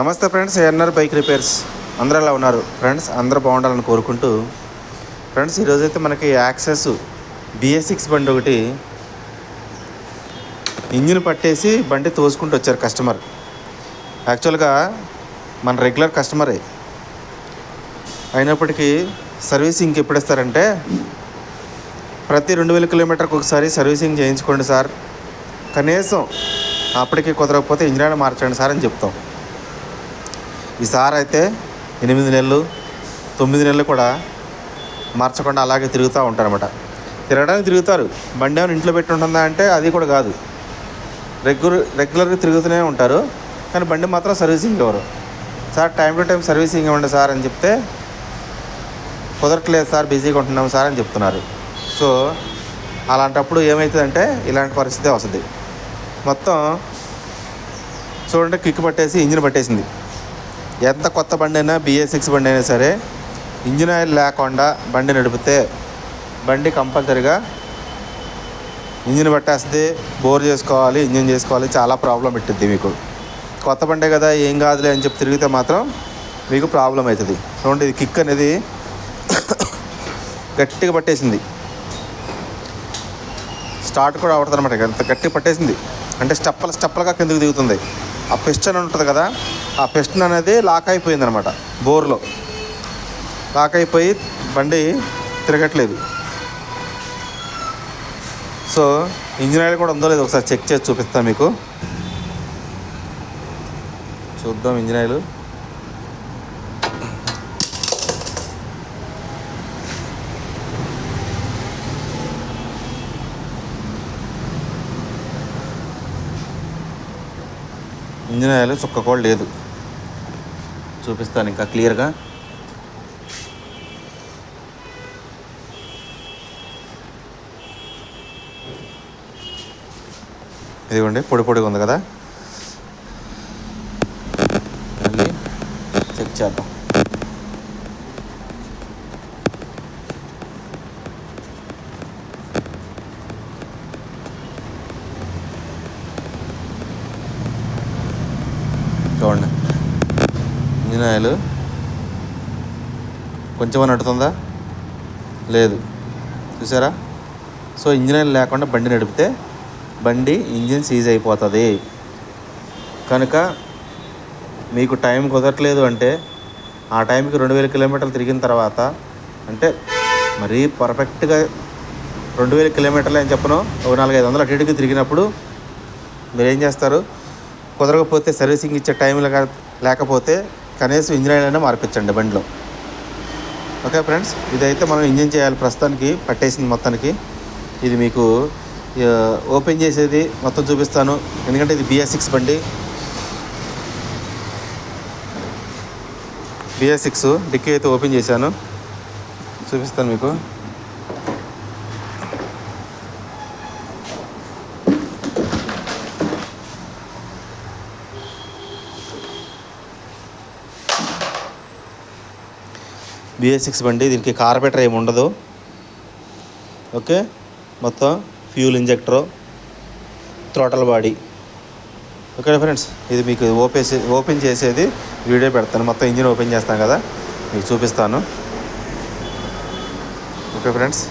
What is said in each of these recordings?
నమస్తే friends ANR bike repairs అందరూ ఎలా ఉన్నారు? ఫ్రెండ్స్ అందరూ బాగుండాలని కోరుకుంటూ ఫ్రెండ్స్ ఈరోజైతే మనకి యాక్సెస్ బిఎస్ సిక్స్ బండి ఒకటి ఇంజిన్ పట్టేసి బండి తోసుకుంటూ వచ్చారు కస్టమర్ యాక్చువల్గా మన రెగ్యులర్ కస్టమరే అయినప్పటికీ సర్వీసింగ్కి ఎప్పుడు ఇస్తారంటే ప్రతి రెండు వేల కిలోమీటర్కి ఒకసారి సర్వీసింగ్ చేయించుకోండి సార్. కనీసం అప్పటికి కుదరకపోతే ఇంజిన్ మార్చండి సార్ అని చెప్తాం. ఈ సార్ అయితే ఎనిమిది నెలలు తొమ్మిది నెలలు కూడా మార్చకుండా అలాగే తిరుగుతూ ఉంటారనమాట తిరగడానికి తిరుగుతారు. బండి ఏమైనా ఇంట్లో పెట్టి ఉంటుందా అంటే అది కూడా కాదు. రెగ్యులర్ రెగ్యులర్గా తిరుగుతూనే ఉంటారు. కానీ బండి మాత్రం సర్వీసింగ్ ఇవ్వరు sir time to time servicing ఇవ్వండి సార్ అని చెప్తే కుదరట్లేదు సార్ బిజీగా ఉంటున్నాం సార్ అని చెప్తున్నారు. సో అలాంటప్పుడు ఏమవుతుందంటే ఇలాంటి పరిస్థితి వస్తుంది. మొత్తం చూడండి కిక్ పట్టేసి ఇంజిన్ పట్టేసింది. ఎంత కొత్త బండి అయినా బిఏ సిక్స్ బండి అయినా సరే ఇంజిన్ ఆయిల్ లేకుండా బండి నడిపితే బండి కంపల్సరిగా ఇంజిన్ పట్టేస్తుంది బోర్ చేసుకోవాలి ఇంజిన్ చేసుకోవాలి చాలా ప్రాబ్లం పెట్టిద్ది మీకు. కొత్త బండే కదా ఏం కాదులే అని చెప్పి తిరిగితే మాత్రం మీకు ప్రాబ్లం అవుతుంది చూడండి ఇది కిక్ అనేది గట్టిగా పట్టేసింది. స్టార్ట్ కూడా అవడదు అనమాట ఎంత గట్టిగా పట్టేసింది. అంటే స్టెప్పలు స్టెప్పలుగా కిందకి దిగుతుంది. ఆ పిస్టన్ ఉంటుంది కదా ఆ పిస్టన్ అనేది లాక్ అయిపోయింది అనమాట బోర్లో. లాక్ అయిపోయి బండి తిరగట్లేదు. సో ఇంజిన్ ఆయిల్ కూడా ఉందో లేదో ఒకసారి చెక్ చేసి చూపిస్తాను మీకు. చూద్దాం ఇంజిన్ ఆయిల్. ఇంజిన్ ఆయిల్ చుక్క కూడా లేదు. చూపిస్తాను ఇంకా క్లియర్గా. ఇదిగోండి పొడి పొడిగా ఉంది కదా. మళ్ళీ చెక్ చేద్దాం చూడండి ఇంజిన్ ఆయిల్ కొంచెం నడుతుందా లేదు. చూసారా? సో ఇంజిన్ ఆయిల్ లేకుండా బండి నడిపితే బండి ఇంజిన్ సీజ్ అయిపోతుంది. కనుక మీకు టైం కుదరట్లేదు అంటే ఆ టైంకి రెండు వేల కిలోమీటర్లు తిరిగిన తర్వాత అంటే మరీ పర్ఫెక్ట్గా రెండు వేల కిలోమీటర్లు అని చెప్పను. ఒక నాలుగైదు వందలు అటు ఇటుకి తిరిగినప్పుడు మీరు ఏం చేస్తారు? కుదరకపోతే సర్వీసింగ్ ఇచ్చే టైం లేకపోతే కనీసం ఇంజిన్ ఆయిల్ అయినా మార్పించండి బండిలో. ఓకే ఫ్రెండ్స్ ఇదైతే మనం ఇంజిన్ చేయాలి. ప్రస్తుతానికి పట్టేసింది మొత్తానికి. ఇది మీకు ఓపెన్ చేసేది మొత్తం చూపిస్తాను. ఎందుకంటే ఇది బిఎస్ సిక్స్ బండి. బిఎస్ సిక్స్ డిక్కీ అయితే ఓపెన్ చేశాను. చూపిస్తాను మీకు. బిఎస్ సిక్స్ బండి దీనికి కార్బెటర్ ఏమి ఉండదు. ఓకే? మొత్తం fuel injector throttle body. Okay friends? ఇది మీకు ఓపెన్ ఓపెన్ చేసేది వీడియో పెడతాను. మొత్తం ఇంజిన్ ఓపెన్ చేస్తాను కదా? మీకు చూపిస్తాను. Okay friends?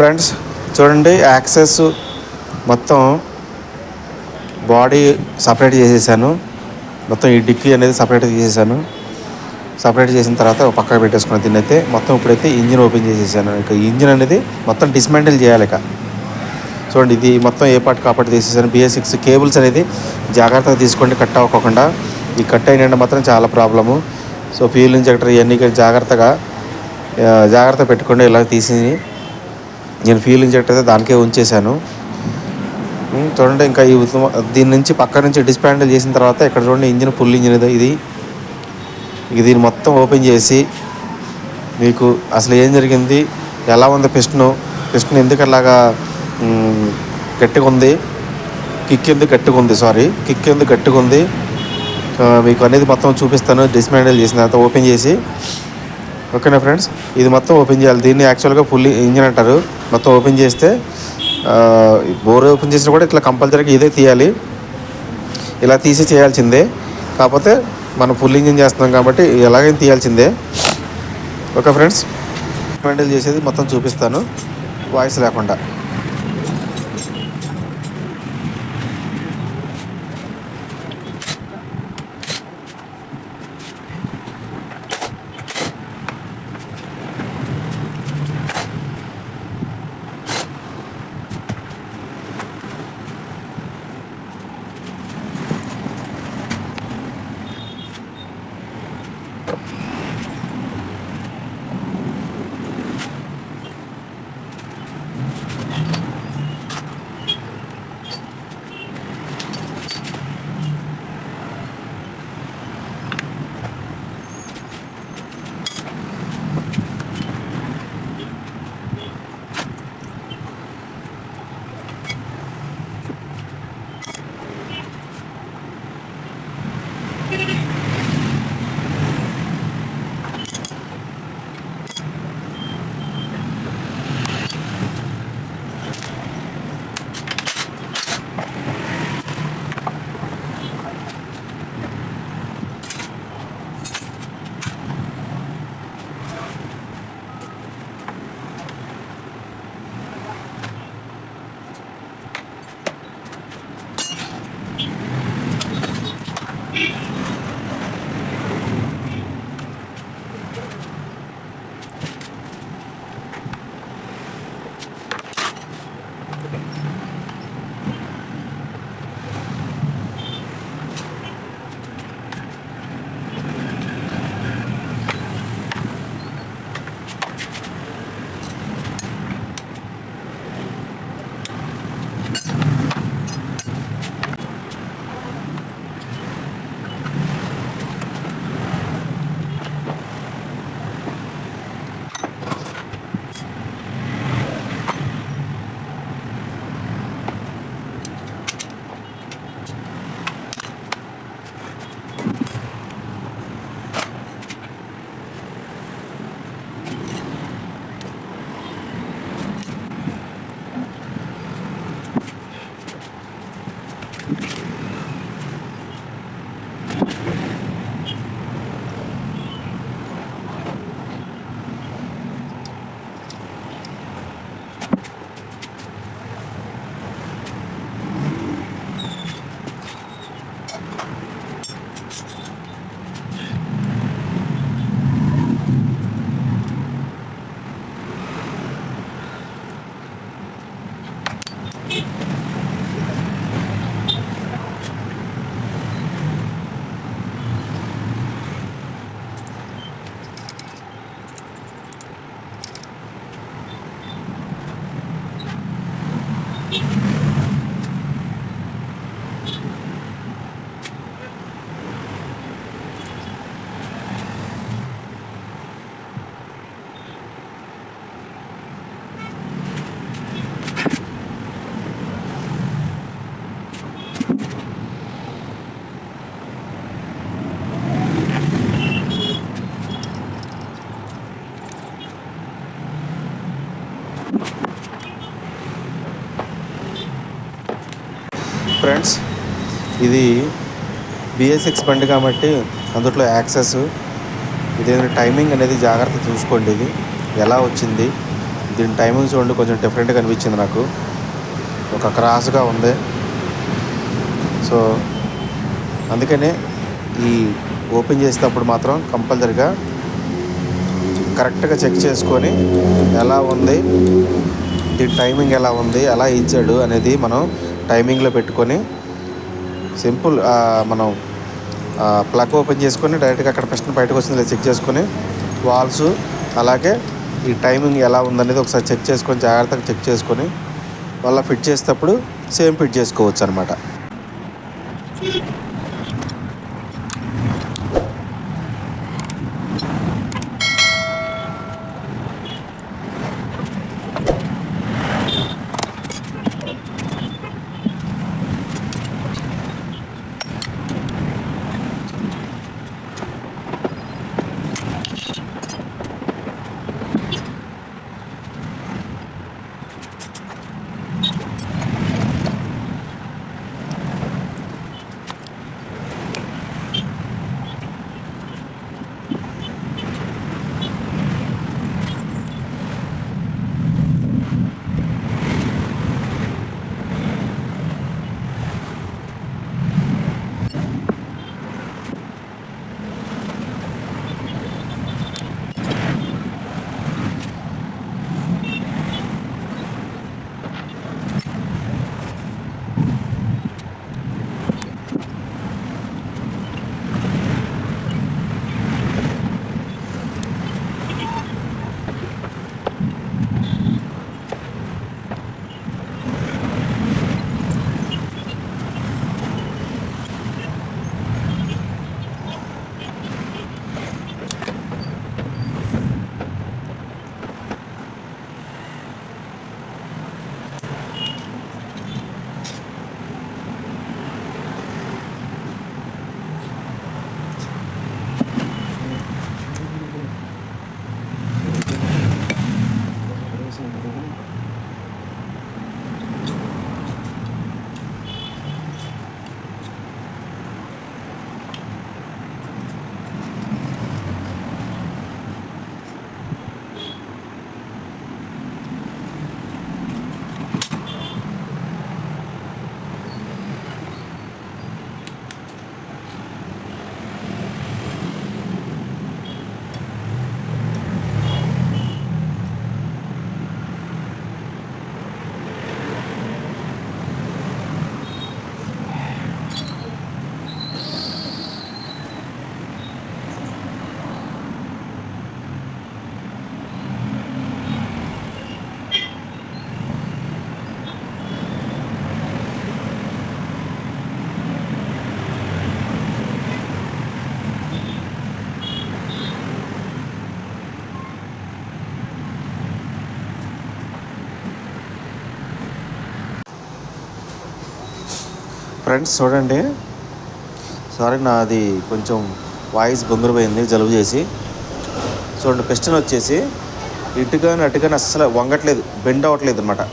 ఫ్రెండ్స్ చూడండి యాక్సెస్ మొత్తం బాడీ సపరేట్ చేసేసాను. మొత్తం ఈ డిక్కీ అనేది సపరేట్ చేసేసాను. సపరేట్ చేసిన తర్వాత పక్కన పక్కకు పెట్టేసుకున్న దీన్ని అయితే మొత్తం ఇప్పుడైతే ఇంజిన్ ఓపెన్ చేసేసాను. ఇక ఇంజిన్ అనేది మొత్తం డిస్మాంటిల్ చేయాలి ఇక. చూడండి ఇది మొత్తం ఏ పార్ట్ కాపాటు తీసేసాను. బిఎస్ సిక్స్ కేబుల్స్ అనేది జాగ్రత్తగా తీసుకోండి కట్ అవ్వకుండా ఈ కట్ అయిన మాత్రం చాలా ప్రాబ్లము సో ఫ్యూల్ ఇంజెక్టర్ ఇవన్నీ కూడా జాగ్రత్తగా జాగ్రత్త పెట్టుకోండి ఇలా తీసి నేను ఫ్యూల్ ఇంజెక్ట్ అయితే దానికే ఉంచేశాను. చూడండి ఇంకా ఈ దీని నుంచి పక్క నుంచి డిస్పాండిల్ చేసిన తర్వాత ఇక్కడ చూడండి ఇంజిన్ ఫుల్ ఇంజిన్ ఇది ఇది. ఇక దీన్ని మొత్తం ఓపెన్ చేసి మీకు అసలు ఏం జరిగింది? ఎలా ఉంది పిస్టను? పిస్టన్ ఎందుకు అలాగా గట్టిగా ఉంది? కిక్ ఎందుకు గట్టిగా ఉంది? సారీ కిక్ ఎందుకు గట్టిగా ఉంది? మీకు అనేది మొత్తం చూపిస్తాను. డిస్మాండిల్ చేసిన తర్వాత ఓపెన్ చేసి. ఓకేనా ఫ్రెండ్స్? ఇది మొత్తం ఓపెన్ చేయాలి. దీన్ని యాక్చువల్గా ఫుల్ ఇంజిన్ అంటారు. మొత్తం ఓపెన్ చేస్తే బోర్ ఓపెన్ చేసినా కూడా ఇట్లా కంపల్సరీగా ఇదే తీయాలి. ఇలా తీసి చేయాల్సిందే. కాకపోతే మనం ఫుల్ ఇంజిన్ చేస్తున్నాం కాబట్టి ఎలాగైనా తీయాల్సిందే. ఓకే ఫ్రెండ్స్ హ్యాండిల్ చేసేది మొత్తం చూపిస్తాను. వాయిస్ లేకుండా. ఇది బిఎస్ఎక్స్ బండి కాబట్టి అందులో యాక్సెస్ ఇదేంటంటే టైమింగ్ అనేది జాగ్రత్త చూసుకోండి ఇది. ఎలా వచ్చింది? దీని టైమింగ్ చూడండి కొంచెం డిఫరెంట్గా అనిపించింది నాకు. ఒక క్రాస్గా ఉంది. సో అందుకనే ఈ ఓపెన్ చేసేటప్పుడు మాత్రం కంపల్సరిగా కరెక్ట్గా చెక్ చేసుకొని ఎలా ఉంది దీని టైమింగ్ ఎలా ఉంది ఎలా ఇచ్చాడు అనేది మనం టైమింగ్లో పెట్టుకొని సింపుల్ మనం ప్లగ్ ఓపెన్ చేసుకొని డైరెక్ట్గా అక్కడ పిస్టన్ బయటకు వచ్చింది చెక్ చేసుకొని వాల్స్ అలాగే ఈ టైమింగ్ ఎలా ఉందనేది ఒకసారి చెక్ చేసుకొని జాగ్రత్తగా చెక్ చేసుకొని మళ్ళీ ఫిట్ చేసేటప్పుడు సేమ్ ఫిట్ చేసుకోవచ్చు అనమాట ఫ్రెండ్స్ చూడండి. సారీ నాది కొంచెం వాయిస్ బొంగురుపోయింది జలుబు చేసి. చూడండి పెస్టన్ వచ్చేసి ఇటుగాని అటుగాని అస్సలు వంగట్లేదు బెండ్ అవ్వట్లేదు అనమాట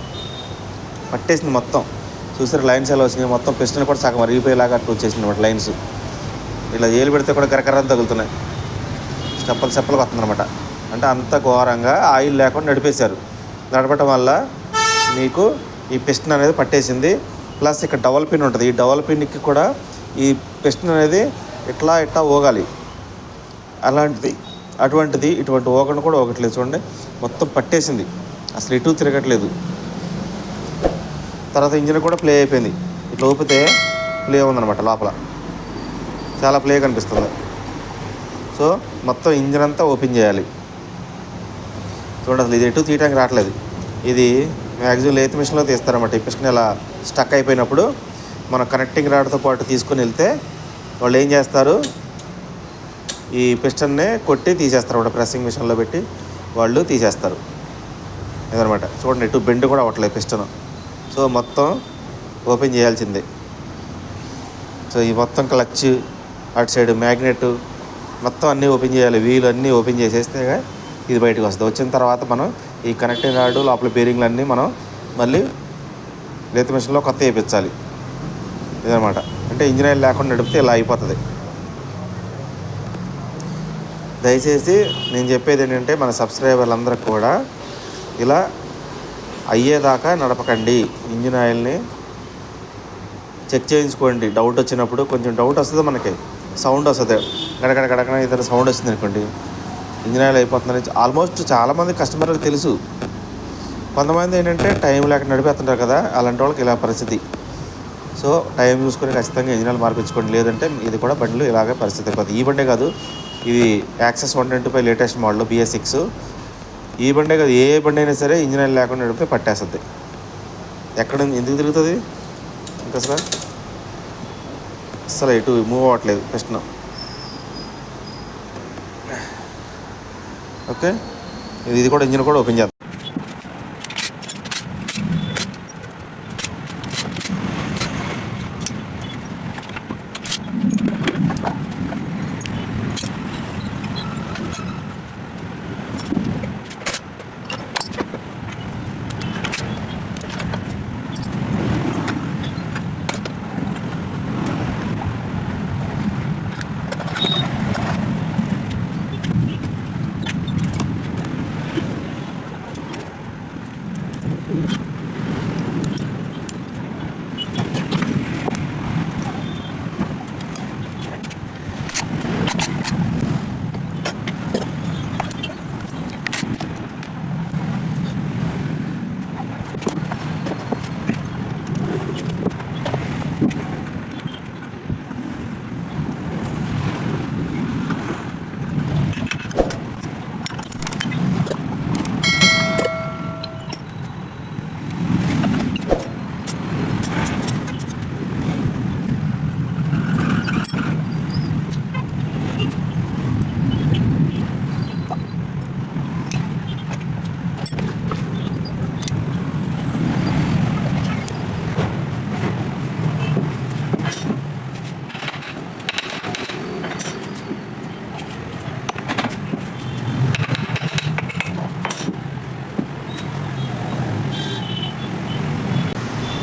పట్టేసింది మొత్తం. చూసారు లైన్స్ ఎలా వచ్చినాయి మొత్తం పిస్టన్ కూడా సగం అరిగిపోయేలాగా అట్టు వచ్చేసింది అనమాట లైన్స్. ఇలా ఏలు పెడితే కూడా కరకరాలు తగులుతున్నాయి. చెప్పలు చెప్పలు వస్తుందన్నమాట అంటే అంత ఘోరంగా ఆయిల్ లేకుండా నడిపేశారు. నడపటం వల్ల మీకు ఈ పిస్టన్ అనేది పట్టేసింది. ప్లస్ ఇక్కడ డబల్ పిన్ ఉంటుంది. ఈ డబల్ పిన్కి కూడా ఈ పిస్టన్ అనేది ఇట్లా ఇట్లా ఊగాలి అలాంటిది అటువంటిది ఇటువంటి ఓగను కూడా ఒకట్లేదు చూడండి. మొత్తం పట్టేసింది. అసలు ఇటు తిరగట్లేదు. తర్వాత ఇంజిన్ కూడా ప్లే అయిపోయింది. ఇట్లా ఊపితే ప్లే ఉందన్నమాట లోపల. చాలా ప్లే కనిపిస్తుంది. సో మొత్తం ఇంజిన్ అంతా ఓపెన్ చేయాలి. చూడండి అసలు ఇది ఎటు తీయడానికి రావట్లేదు. ఇది మ్యాక్సిమం లేత్ మిషన్లో తీస్తారన్నమాట. ఈ పిస్టన్ ఇలా స్టక్ అయిపోయినప్పుడు మన కనెక్టింగ్ రాడ్తో పాటు తీసుకొని వెళ్తే వాళ్ళు ఏం చేస్తారు? ఈ పిస్టన్నే కొట్టి తీసేస్తారు అన్నమాట ప్రెస్సింగ్ మిషన్లో పెట్టి వాళ్ళు తీసేస్తారు. ఇదనమాట చూడండి ఇటు బెండ్ కూడా అవ్వట్లేదు పిస్టన్. సో మొత్తం ఓపెన్ చేయాల్సిందే. సో ఈ మొత్తం క్లచ్ అటు సైడ్ మ్యాగ్నెట్ మొత్తం అన్నీ ఓపెన్ చేయాలి. వీలు అన్నీ ఓపెన్ చేసేస్తే ఇది బయటకు వస్తుంది. వచ్చిన తర్వాత మనం ఈ కనెక్టింగ్ రాడ్ లోపల బేరింగ్లన్నీ మనం మళ్ళీ లేత మిషన్లో కొత్త వేయించాలి. ఇదనమాట అంటే ఇంజిన్ ఆయిల్ లేకుండా నడిపితే ఇలా అయిపోతుంది. దయచేసి నేను చెప్పేది ఏంటంటే మన సబ్స్క్రైబర్లందరికీ కూడా ఇలా అయ్యేదాకా నడపకండి. ఇంజిన్ ఆయిల్ని చెక్ చేయించుకోండి. డౌట్ వచ్చినప్పుడు కొంచెం డౌట్ వస్తుంది మనకి. సౌండ్ వస్తుంది. గడగడ గడగడ ఏదైనా సౌండ్ వస్తుంది అనుకోండి. ఇంజిన్ ఆయిల్ అయిపోతుందని ఆల్మోస్ట్ చాలామంది కస్టమర్లకు తెలుసు. కొంతమంది ఏంటంటే టైం లేక నడిపేస్తుంటారు కదా అలాంటి వాళ్ళకి ఇలా పరిస్థితి. సో టైం చూసుకొని ఖచ్చితంగా ఇంజనాలు మార్పించుకోండి. లేదంటే ఇది కూడా బండ్లు ఇలాగే పరిస్థితి అయిపోతుంది ఈ బండే కాదు ఇది Access one twenty five latest model BS six. ఈ బండే కాదు ఏ బండి అయినా సరే ఇంజిన్ లేకుండా నడిపితే పట్టేస్తుంది. ఎక్కడ ఎందుకు తిరుగుతుంది? ఇంకా అసలు? అసలు ఇటు మూవ్ అవ్వట్లేదు ప్రశ్న. ఓకే? ఇది ఇది కూడా ఇంజిన్ కూడా ఓపెన్ చేద్దాం.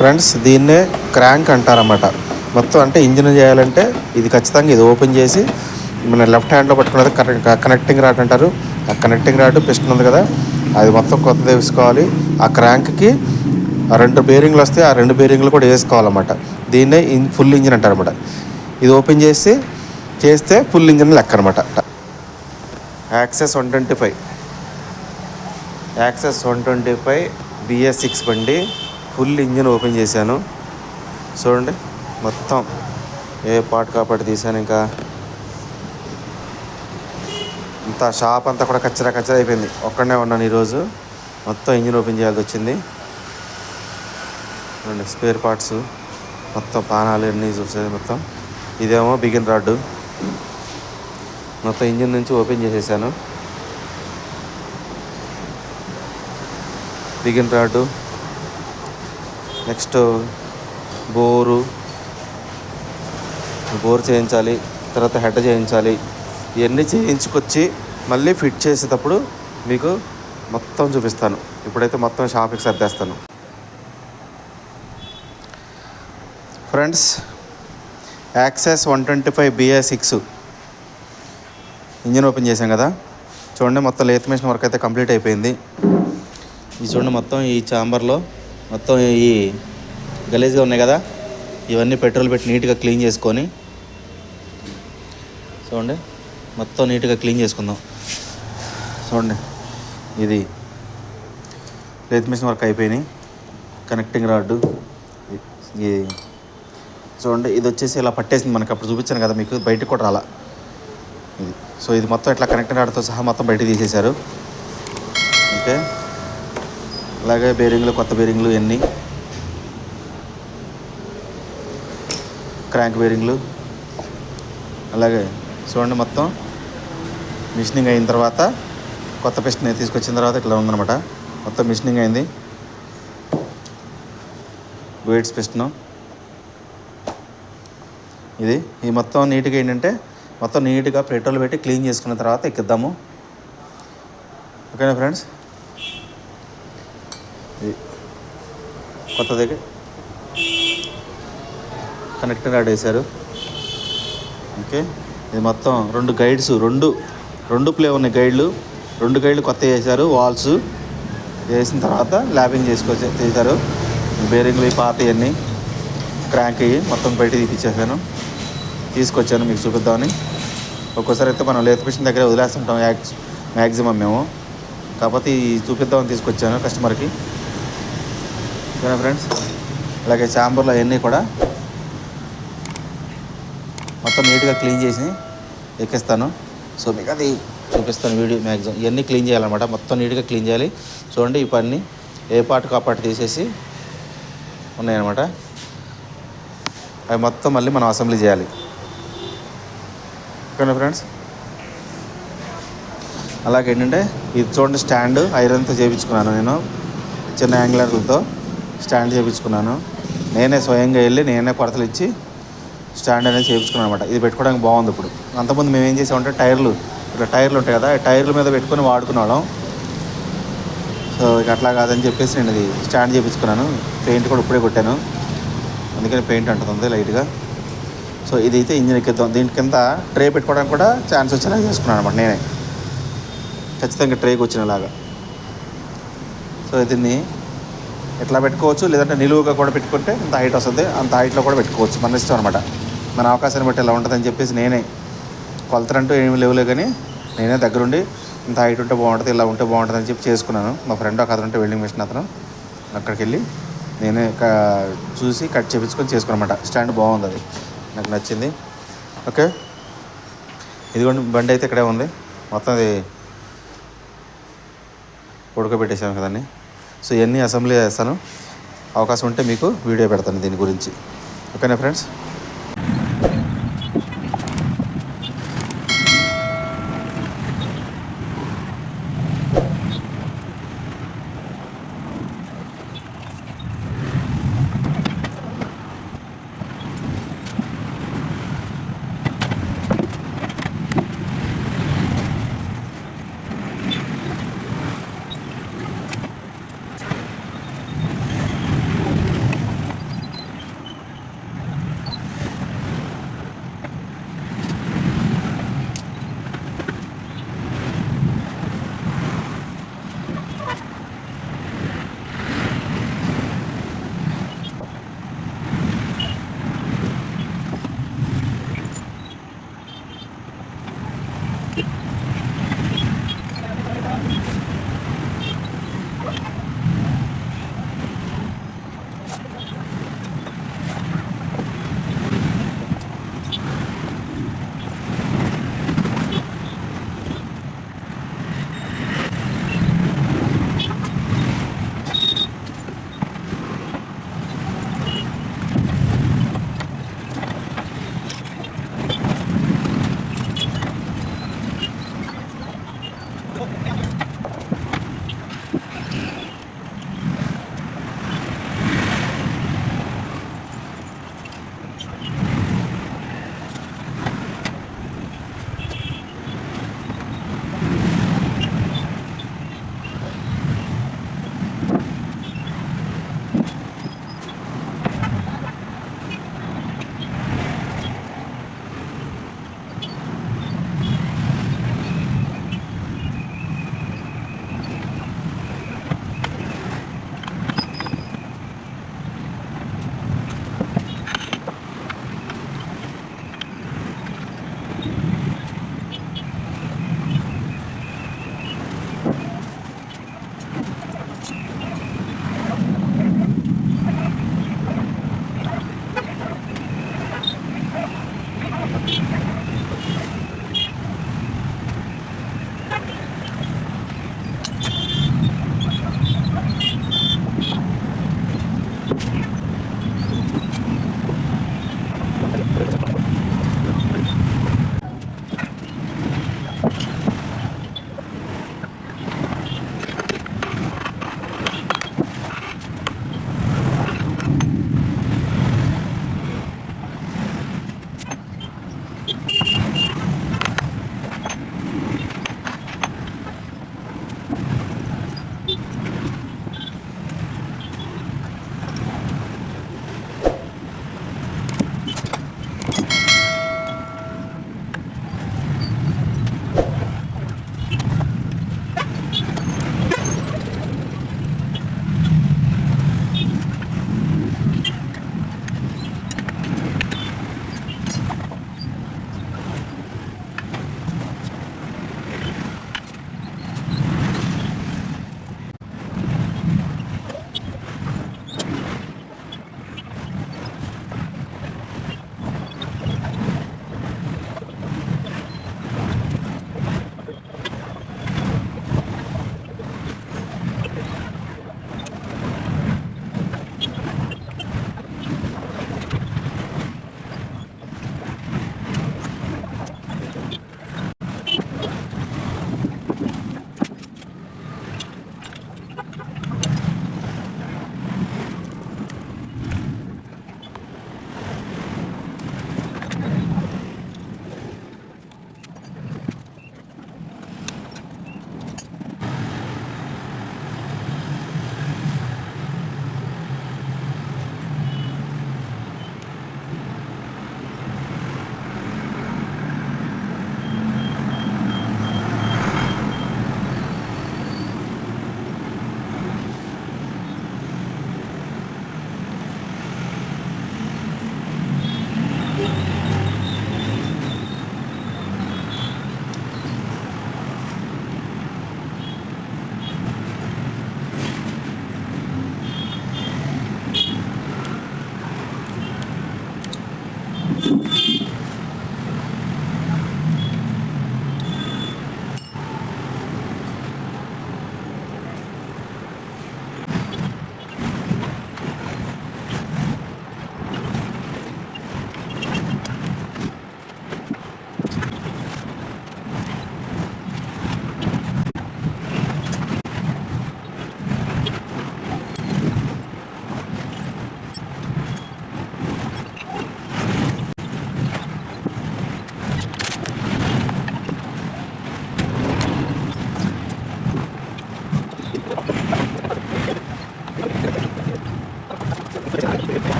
ఫ్రెండ్స్ దీన్నే క్రాంక్ అంటారన్నమాట. మొత్తం అంటే ఇంజిన్ చేయాలంటే ఇది ఖచ్చితంగా ఇది ఓపెన్ చేసి మన లెఫ్ట్ హ్యాండ్లో పట్టుకున్నది కనెక్టింగ్ రాడ్ అంటారు. ఆ కనెక్టింగ్ రాడ్ పిస్టన్ ఉంది కదా అది మొత్తం కొత్తది వేసుకోవాలి. ఆ క్రాంక్కి ఆ రెండు బేరింగ్లు వస్తే ఆ రెండు బేరింగ్లు కూడా వేసుకోవాలన్నమాట. దీన్నే ఫుల్ ఇంజిన్ అంటారన్నమాట. ఇది ఓపెన్ చేసి చేస్తే ఫుల్ ఇంజిన్ లెక్క అనమాట Access one twenty five. Access one twenty five BS six బండి. ఫుల్ ఇంజిన్ ఓపెన్ చేశాను. చూడండి మొత్తం ఏ పార్ట్ కాబట్టి తీసాను ఇంకా. అంతా షాప్ అంతా కూడా కచ్చరా కచ్చరా అయిపోయింది. ఒక్కడనే ఉన్నాను ఈరోజు. మొత్తం ఇంజిన్ ఓపెన్ చేయాల్సి వచ్చింది. చూడండి స్పేర్ పార్ట్స్ మొత్తం పానాలు అన్నీ చూసేది మొత్తం. ఇదేమో బిగిన్ రాడ్డు మొత్తం ఇంజిన్ నుంచి ఓపెన్ చేసేసాను. Big end rod next bore. Bore చేయించాలి తర్వాత హెడ్ చేయించాలి. ఇవన్నీ చేయించుకొచ్చి మళ్ళీ ఫిట్ చేసేటప్పుడు మీకు మొత్తం చూపిస్తాను. ఇప్పుడైతే మొత్తం షాప్కి సర్దేస్తాను. Friends Access one twenty five BA six engine open చేసాం కదా. చూడండి మొత్తం లేత్ మిషన్ వర్క్ అయితే కంప్లీట్ అయిపోయింది. ఇది చూడండి మొత్తం ఈ చాంబర్లో మొత్తం ఈ గలీజ్గా ఉన్నాయి కదా? ఇవన్నీ పెట్రోల్ పెట్టి నీట్గా క్లీన్ చేసుకొని చూడండి మొత్తం నీట్గా క్లీన్ చేసుకుందాం. చూడండి ఇది రేత్ మిషన్ వర్క్ అయిపోయినాయి. కనెక్టింగ్ రాడ్డు ఈ చూడండి ఇది వచ్చేసి ఇలా పట్టేసింది మనకి అప్పుడు చూపించాను కదా మీకు బయటకు కూడా రాలా. ఇది సో ఇది మొత్తం ఇట్లా కనెక్టింగ్ రాడ్తో సహా మొత్తం బయట తీసేశారు. ఓకే. అలాగే బేరింగ్లు కొత్త బేరింగ్లు ఎన్ని క్రాంక్ బేరింగ్లు. అలాగే చూడండి మొత్తం. మిషనింగ్ అయిన తర్వాత కొత్త పిస్టన్ తీసుకొచ్చిన తర్వాత ఇట్లా ఉందన్నమాట. మొత్తం మిషనింగ్ అయింది. Weights piston. ఇది ఈ మొత్తం నీట్గా ఏంటంటే మొత్తం నీట్గా పెట్రోల్ పెట్టి క్లీన్ చేసుకున్న తర్వాత ఎక్కిద్దాము. ఓకేనా ఫ్రెండ్స్? కొత్తది కనెక్టర్ యాడ్ వేశారు ఓకే. ఇది మొత్తం రెండు గైడ్స్ రెండు రెండు ప్లే ఉన్నాయి గైడ్లు రెండు గైడ్లు కొత్త చేశారు వాల్స్ చేసిన తర్వాత ల్యాబింగ్ చేసుకొచ్చి తీశారు బేరింగ్లు పాత ఇవన్నీ. క్రాంక్ అయ్యి మొత్తం బయట తీపిచ్చేసాను. తీసుకొచ్చాను మీకు చూపిద్దామని. ఒక్కోసారి అయితే మనం లేత మిషన్ దగ్గర వదిలేస్తుంటాం యాక్స్ మ్యాక్సిమం మేము. కాకపోతే ఈ చూపిద్దామని తీసుకొచ్చాను కస్టమర్కి ఓకేనా ఫ్రెండ్స్? అలాగే చాంబర్లో అవన్నీ కూడా మొత్తం నీట్గా క్లీన్ చేసి ఎక్కిస్తాను. సో మీకు అది చూపిస్తాను వీడియో మ్యాక్సిమం. ఇవన్నీ క్లీన్ చేయాలన్నమాట. మొత్తం నీట్గా క్లీన్ చేయాలి. చూడండి ఈ పని ఏ పార్ట్ ఆ పార్ట్ తీసేసి ఉన్నాయన్నమాట. అవి మొత్తం మళ్ళీ మనం అసెంబ్లీ చేయాలి. ఓకేనా ఫ్రెండ్స్? అలాగే ఏంటంటే ఇది చూడండి స్టాండ్ ఐరన్తో చేయించుకున్నాను నేను. చిన్న యాంగులర్లతో స్టాండ్ చేయించుకున్నాను. నేనే స్వయంగా వెళ్ళి నేనే కొరతలు ఇచ్చి స్టాండ్ అనేది చేయించుకున్నాను అనమాట ఇది పెట్టుకోవడానికి బాగుంది ఇప్పుడు. అంతకుముందు మేము ఏం చేసామంటే టైర్లు ఇట్లా టైర్లు ఉంటాయి కదా టైర్ల మీద పెట్టుకొని వాడుకునేవాళ్ళం. సో ఇక అట్లా కాదని చెప్పేసి నేను ఇది స్టాండ్ చేయించుకున్నాను. పెయింట్ కూడా ఇప్పుడే కొట్టాను. అందుకని పెయింట్ అంటుంది లైట్గా. సో ఇది అయితే ఇంజిన్ ఎక్కిద్దాం దీని కింద ట్రే పెట్టుకోవడానికి కూడా ఛాన్స్ వచ్చేలా చేసుకున్నాను అనమాట నేనే. ఖచ్చితంగా ట్రేకి వచ్చినలాగా. సో దీన్ని ఇట్లా పెట్టుకోవచ్చు? లేదంటే నిలువుగా కూడా పెట్టుకుంటే ఇంత హైట్ వస్తుంది. అంత హైట్లో కూడా పెట్టుకోవచ్చు. మన ఇష్టం అనమాట మన అవకాశాన్ని బట్టి ఎలా ఉంటుందని చెప్పేసి నేనే. కొలతలంటూ ఏమి లేవులే కానీ నేనే దగ్గరుండి ఇంత హైట్ ఉంటే బాగుంటుంది ఇలా ఉంటే బాగుంటుంది అని చెప్పి చేసుకున్నాను. మా ఫ్రెండ్ ఒక అతను ఉంటే వెల్డింగ్ మిషన్ అతను. అక్కడికి వెళ్ళి నేనే క- చూసి కట్ చేపించుకొని చేసుకున్నమాట స్టాండ్ బాగుంది అది. నాకు నచ్చింది. ఓకే? ఇదిగోండి బండి అయితే ఇక్కడే ఉంది. మొత్తం అది ఉడకబెట్టేసాను కదండి. సో ఇవన్నీ అసెంబ్లీ చేస్తాను. అవకాశం ఉంటే మీకు వీడియో పెడతాను దీని గురించి. ఓకేనా ఫ్రెండ్స్?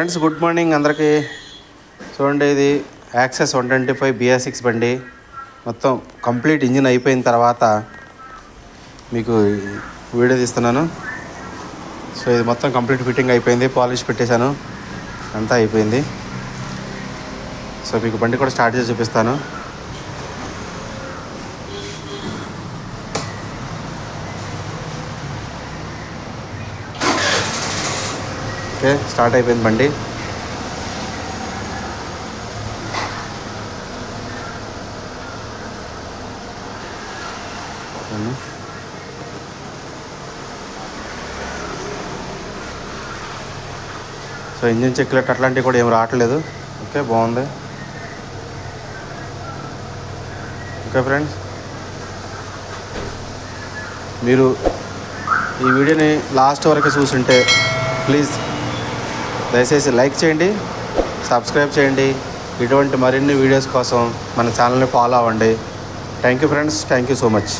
ఫ్రెండ్స్ గుడ్ మార్నింగ్ అందరికీ చూడండి ఇది Access one twenty five BR six బండి. మొత్తం కంప్లీట్ ఇంజిన్ అయిపోయిన తర్వాత మీకు వీడియో తీస్తున్నాను. సో ఇది మొత్తం కంప్లీట్ ఫిట్టింగ్ అయిపోయింది పాలిష్ పెట్టేశాను. అంతా అయిపోయింది. సో మీకు బండి కూడా స్టార్ట్ చేసి చూపిస్తాను. ఓకే స్టార్ట్ అయిపోయింది బండి. సో ఇంజిన్ చెక్లెట్ అట్లాంటివి కూడా ఏం రావట్లేదు. ఓకే బాగుంది. Okay friends. మీరు ఈ వీడియోని లాస్ట్ వరకు చూసుంటే ప్లీజ్ దయచేసి లైక్ చేయండి సబ్స్క్రైబ్ చేయండి. ఇటువంటి మరిన్ని వీడియోస్ కోసం మన ఛానల్ని ఫాలో అవ్వండి. Thank you friends thank you so much.